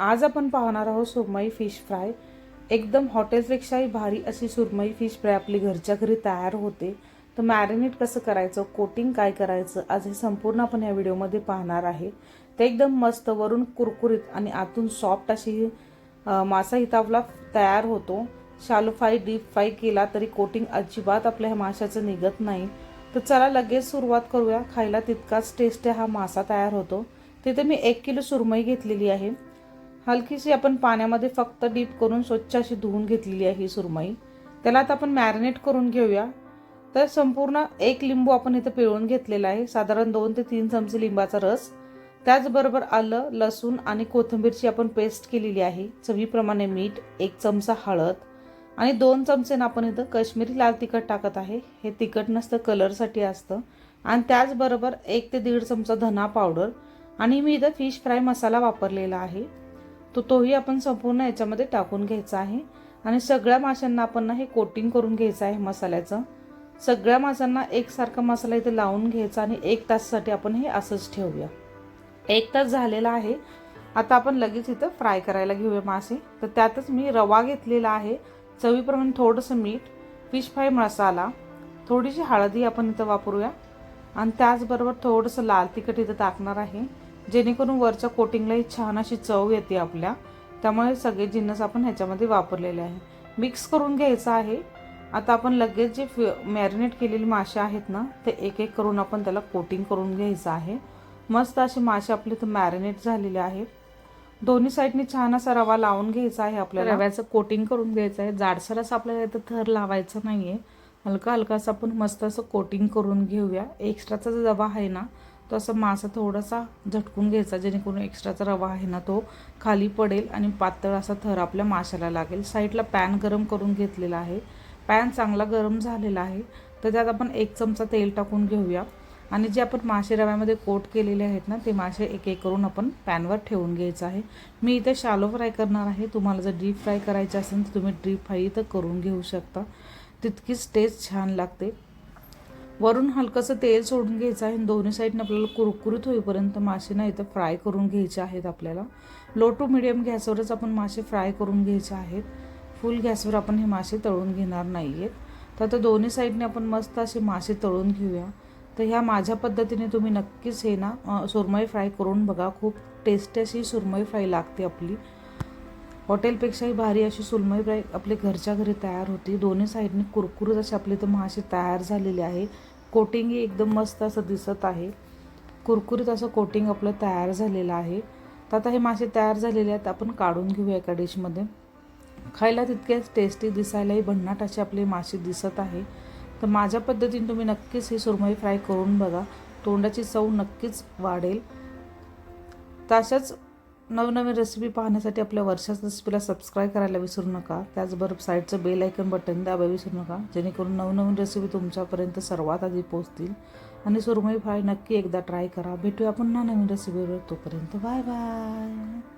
आज आपण पाहणार आहोत सुरमई फिश फ्राय. एकदम हॉटेलपेक्षाही भारी अशी सुरमई फिश फ्राय आपली घरच्या घरी तयार होते. तर मॅरिनेट कसं करायचं कोटिंग काय करायचं आज हे संपूर्ण आपण या व्हिडिओमध्ये पाहणार आहे. ते एकदम मस्त वरून कुरकुरीत आणि आतून सॉफ्ट अशी मासा इथं आपला तयार होतो. शालो फ्राय डीप फ्राय केला तरी कोटिंग अजिबात आपल्या ह्या माशाचं निघत नाही. तर चला लगेच सुरुवात करूया. खायला तितकाच टेस्ट हा मासा तयार होतो. तिथे मी एक किलो सुरमई घेतलेली आहे. हलकीशी आपण पाण्यामध्ये फक्त डीप करून स्वच्छ अशी धुवून घेतलेली आहे ही सुरमई. त्याला आता आपण मॅरिनेट करून घेऊया. तर संपूर्ण एक लिंबू आपण इथं पिळून घेतलेला आहे. साधारण दोन ते तीन चमचे लिंबाचा रस. त्याचबरोबर आलं लसूण आणि कोथिंबीरची आपण पेस्ट केलेली आहे. चवीप्रमाणे मीठ एक चमचा हळद आणि दोन चमचे आपण इथं कश्मीरी लाल तिखट टाकत आहे. हे तिखट नसतं कलरसाठी असतं. आणि त्याचबरोबर एक ते दीड चमचा धना पावडर आणि मी इथं फिश फ्राय मसाला वापरलेला आहे. तो तोही आपण संपूर्ण याच्यामध्ये टाकून घ्यायचा आहे. आणि सगळ्या माशांना आपण ना हे कोटिंग करून घ्यायचं आहे मसाल्याचं. सगळ्या माशांना एकसारखा मसाला इथे लावून घ्यायचा आणि एक तासासाठी आपण हे असंच ठेवूया. एक तास झालेला आहे. आता आपण लगेच इथं फ्राय करायला घेऊया मासे. तर त्यातच मी रवा घेतलेला आहे. चवीप्रमाणे थोडंसं मीठ फिश फ्राय मसाला थोडीशी हळदी आपण इथं वापरूया. आणि त्याचबरोबर थोडंसं लाल तिखट इथं टाकणार आहे. जेणेकरून वरच्या कोटिंगलाही छान अशी चव येते आपल्या. त्यामुळे सगळे जिन्नस आपण ह्याच्यामध्ये वापरलेले आहे मिक्स करून घ्यायचं आहे. आता आपण लगेच जे मॅरिनेट केलेली मासे आहेत ना ते एक एक करून आपण त्याला कोटिंग करून घ्यायचं आहे. मस्त असे मासे आपले तर मॅरिनेट झालेले आहेत. दोन्ही साईडने छान असा रवा लावून घ्यायचा आहे आपल्याला. रव्याचं कोटिंग करून घ्यायचं आहे. जाडसर असं आपल्याला इथं थर लावायचं नाहीये. हलका हलका असं आपण मस्त असं कोटिंग करून घेऊया. एक्स्ट्राचा जो रवा आहे ना तो असा मासा थोडासा झटकून घ्यायचा जेणेकरून एक्स्ट्राचा रवा आहे ना तो खाली पडेल आणि पातळ असा थर आपल्या माशाला लागेल. साईडला पॅन गरम करून घेतलेला आहे. पॅन चांगला गरम झालेला आहे. तर त्यात आपण एक चमचा तेल टाकून घेऊया. आणि जे आपण मासे रव्यामध्ये कोट केलेले आहेत ना ते मासे एक एक करून आपण पॅनवर ठेवून घ्यायचं आहे. मी इथे शालो फ्राय करणार आहे. तुम्हाला जर डीप फ्राय करायचं असेल तर तुम्ही डीप फ्राय इथं करून घेऊ शकता. तितकीच टेस्ट छान लागते. वरून हलकंसं तेल सोडून घ्यायचं आहे आणि दोन्ही साईडनं आपल्याला कुरकुरीत होईपर्यंत मासे ना इथं फ्राय करून घ्यायचे आहेत आपल्याला. लो टू मिडियम गॅसवरच आपण मासे फ्राय करून घ्यायचे आहेत. फुल गॅसवर आपण हे मासे तळून घेणार नाही आहेत तर आता दोन्ही साईडने आपण मस्त असे मासे तळून घेऊया. तर ह्या माझ्या पद्धतीने तुम्ही नक्कीच हे ना सुरमई फ्राय करून बघा. खूप टेस्टी अशी सुरमई फ्राय लागते आपली. हॉटेलपेक्षाही भारी अशी सुरमई फ्राय आपले घरच्या घरी तयार होती. दोन्ही साईडने कुरकुरीत असे आपले तर मासे तयार झालेली आहे. कोटिंगही एकदम मस्त असं दिसत आहे. कुरकुरीत असं कोटिंग आपलं तयार झालेलं आहे. तर आता हे मासे तयार झालेले आहेत. आपण काढून घेऊया एका डिशमध्ये. खायला तितक्याच टेस्टी दिसायलाही भन्नाट असे आपले मासे दिसत आहे. तर माझ्या पद्धतीने तुम्ही नक्कीच ही सुरमई फ्राय करून बघा. तोंडाची चव नक्कीच वाढेल. तशाच नवनवीन रेसिपी पाहण्यासाठी आपल्या वर्षाच रेसिपीला सबस्क्राईब करायला विसरू नका. त्याचबरोबर साईडचं बेल आयकन बटन दाबायला विसरू नका. जेणेकरून नवनवीन रेसिपी तुमच्यापर्यंत सर्वात आधी पोहोचतील. आणि सुरमई फ्राय नक्की एकदा ट्राय करा. भेटूया पुन्हा नवीन रेसिपीवर तोपर्यंत बाय बाय